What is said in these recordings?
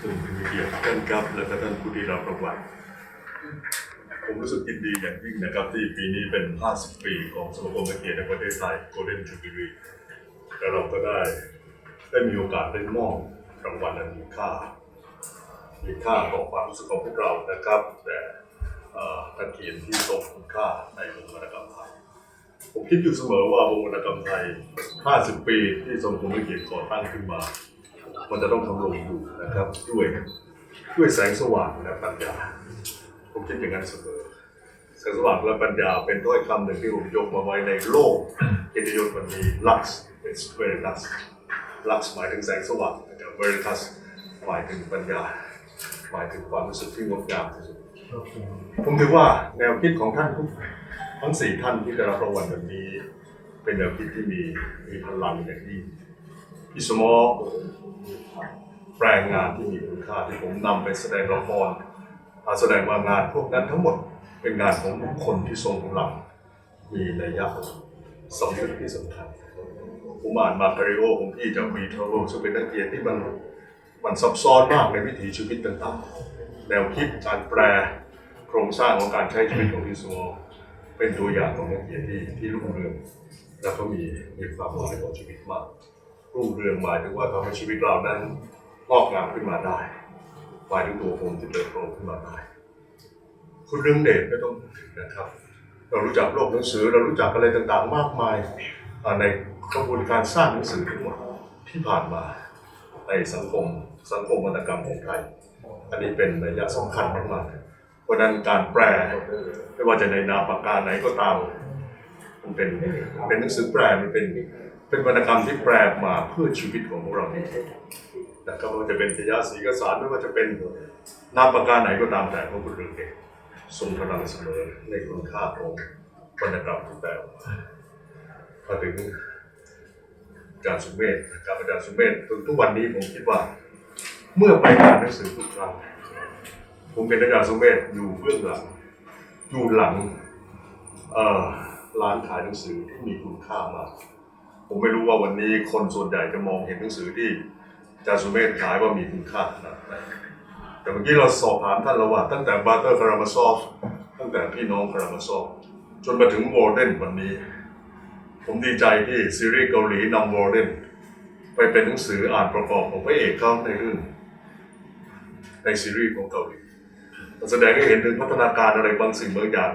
ซึ่งมีเกียรติท่านครับและก็ท่านผู้ที่รับรางวัลผมรู้สึกยินดีอย่างยิ่งนะครับที่ปีนี้เป็น 50 ปีของสมาคมนักเขียนในประเทศไทย Golden Jubilee และเราก็ได้ได้มีโอกาสได้มอบรางวัลอันมีค่า มีค่าขอความรู้สึกของพวกเรานะครับ แต่เอ่อนักเขียนที่ทรงคุณค่าในวงวรรณกรรมไทย ผมคิดอยู่เสมอว่าวงวรรณกรรมไทย 50 ปีที่ทรงคุณนักเขียนก่อตั้งขึ้นมา มันจะต้องทำลงอยู่นะครับด้วยด้วยแสงสว่างและปัญญา ผมคิดอย่างนั้นเสมอแสงสว่างและปัญญาเป็นถ้อยคำหนึ่งที่ผมยกมาไว้ในโลกเกียรติยศวันนี้ lux it's veritas lux หมายถึงแสงสว่างนะครับ veritas หมายถึงปัญญา หมายถึงความรู้สึกที่งดงามที่สุดผมถือว่าแนวคิดของท่านทุกทั้งสี่ท่านที่ได้รับรางวัลวันนี้ เป็นแนวคิดที่มีมีพลังอย่างยิ่งพี่สมอ แปลงงานที่มีคุณค่าที่ผมนำไปแสดงละครแสดงว่างานพวกนั้นทั้งหมดเป็นงานของบุคคลที่ทรงพลังมีนัยยะสำคัญที่สำคัญผมอ่านมาคาริโอของพี่จากวีทราเวลซึ่งเป็นนักเขียนที่มันมันซับซ้อนมากในวิถีชีวิตต่างๆ แนวคิดการแปลโครงสร้างของการใช้ชีวิตของพี่สมอเป็นตัวอย่างของนักเขียนที่ที่รุ่งเรืองแล้วก็มีมีความหมายต่อชีวิตมากรุ่งเรืองหมายถึงว่าทำให้ชีวิตเรานั้น งอกงามขึ้นมาได้หมายถึงตัวผมที่เติบโตขึ้นมาได้ คุณเรื่องเดชไม่ต้องพูดถึงนะครับ เรารู้จักโลกหนังสือเรารู้จักอะไรต่างๆ มากมายในกระบวนการสร้างหนังสือทั้งหมดที่ผ่านมาในสังคมสังคมวรรณกรรมของไทยอันนี้เป็นนัยะสำคัญมากๆเพราะฉะนั้นการแปลไม่ว่าจะในนามปากกาไหนก็ตามมันเป็นเป็นหนังสือแปลมันเป็นเป็นวรรณกรรมที่แปลมาเพื่อชีวิตของพวกเรา นะครับไม่ว่าจะเป็นทยาสีกสารไม่ว่าจะเป็นนามปากกาไหนก็ตามแต่ของคุณเรืองเดชทรงพลังเสมอในคุณค่าของวรรณกรรมที่แปลออกมาพอถึงอาจารย์สุเมธนะครับอาจารย์สุเมธจนทุกวันนี้ผมคิดว่า เมื่อไปอ่านหนังสือทุกครั้งผมเป็นอาจารย์สุเมธอยู่เบื้องหลังอยู่หลังร้านขายหนังสือที่มีคุณค่ามาก ผมไม่รู้ว่าวันนี้คนส่วนใหญ่จะมองเห็นหนังสือที่ อาจารย์สุเมธขายว่ามีคุณค่าขนาดไหนแต่เมื่อกี้เราสอบถามท่านแล้วว่าตั้งแต่บาร์เตอร์คารามาซอฟตั้งแต่พี่น้องคารามาซอฟจนมาถึงวอร์เดนวันนี้ ผมดีใจที่ซีรีส์เกาหลีนำวอร์เดนไปเป็นหนังสืออ่านประกอบของพระเอกเขาในเรื่องในซีรีส์ของเกาหลีมันแสดงให้เห็นถึงพัฒนาการอะไรบางสิ่งบางอย่าง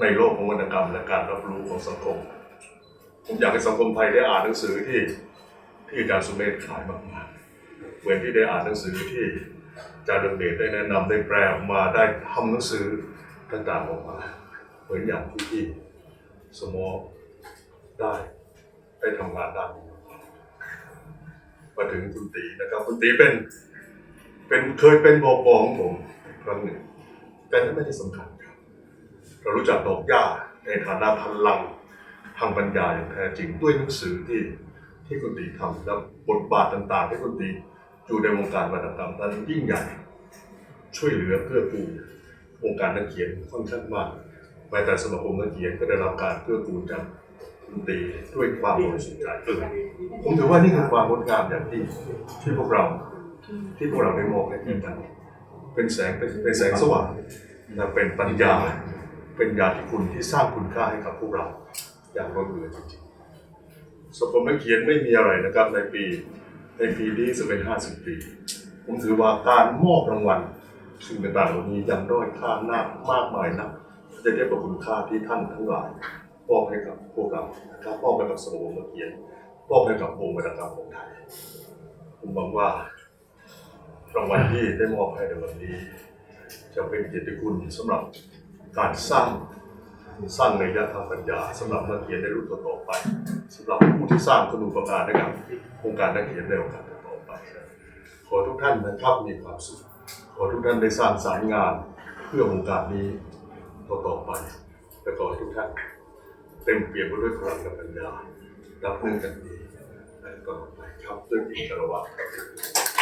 ในโลกของวรรณกรรมและการรับรู้ของสังคม ผมอยากให้สังคมไทยได้อ่านหนังสือที่ที่อาจารย์สุเมธขายมากๆ เหมือนที่ได้อ่านหนังสือที่อาจารย์เดงเดชได้แนะนำได้แปลออกมาได้ทำหนังสือต่างๆออกมา เหมือนอย่างที่พี่สมอได้ ได้ทำงานด้านนี้มาถึงคุณตีนะครับคุณตีเป็นเป็นเคยเป็นบอกของผมครั้งหนึ่ง แต่นั่นไม่ได้สำคัญครับ เรารู้จักดอกหญ้าในฐานะพลังทางปัญญาอย่างแท้จริงด้วยหนังสือที่ที่คุณตีทำและบทบาทต่าง ๆ ที่คุณตี อยู่ในวงการวรรณกรรมนั้นยิ่งใหญ่ ช่วยเหลือเพื่อกูลวงการนักเขียนค่อนข้างมากแม้แต่สมาคมนักเขียนก็ได้รับการเพื่อกูลจากคุณตีด้วยความบริสุทธิ์ใจผมถือว่านี่คือความงดงามอย่างที่ที่พวกเรา ที่พวกเราได้มองในที่นั้นเป็นแสงเป็นแสงสว่างและเป็นปัญญา เป็นญาติคุณที่สร้างคุณค่าให้กับพวกเราอย่างล้นเหลือจริงๆสมคมนักเขียนไม่มีอะไรนะครับในปี ในปีนี้จะเป็น 50 ปี ผมถือว่าการมอบรางวัลสิ่งต่างๆเหล่านี้ยังด้อยค่ามากมากมายนะจะเทียบกับคุณค่าที่ท่านทั้งหลายมอบให้กับพวกเรานะครับมอบให้กับสมคมนักเขียนมอบให้กับวงวรรณกรรมของไทยผมหวังว่ารางวัลที่ได้มอบให้ในวันนี้ จะเป็นเกียรติคุณสำหรับการสร้าง สร้างในยะทางปัญญาสำหรับนักเขียนในรุ่นต่อไปสำหรับผู้ที่สร้างคุณูปการให้กับโครงการนักเขียนในโอกาสต่อไป ขอทุกท่านนะครับมีความสุขขอทุกท่านได้สร้างสารงานเพื่อโครงการนี้ต่อไปและขอให้ทุกท่านเต็มเปี่ยมไปด้วยพลังปัญญารับมือกันดีตลอดไปครับด้วยอินทรวะครับ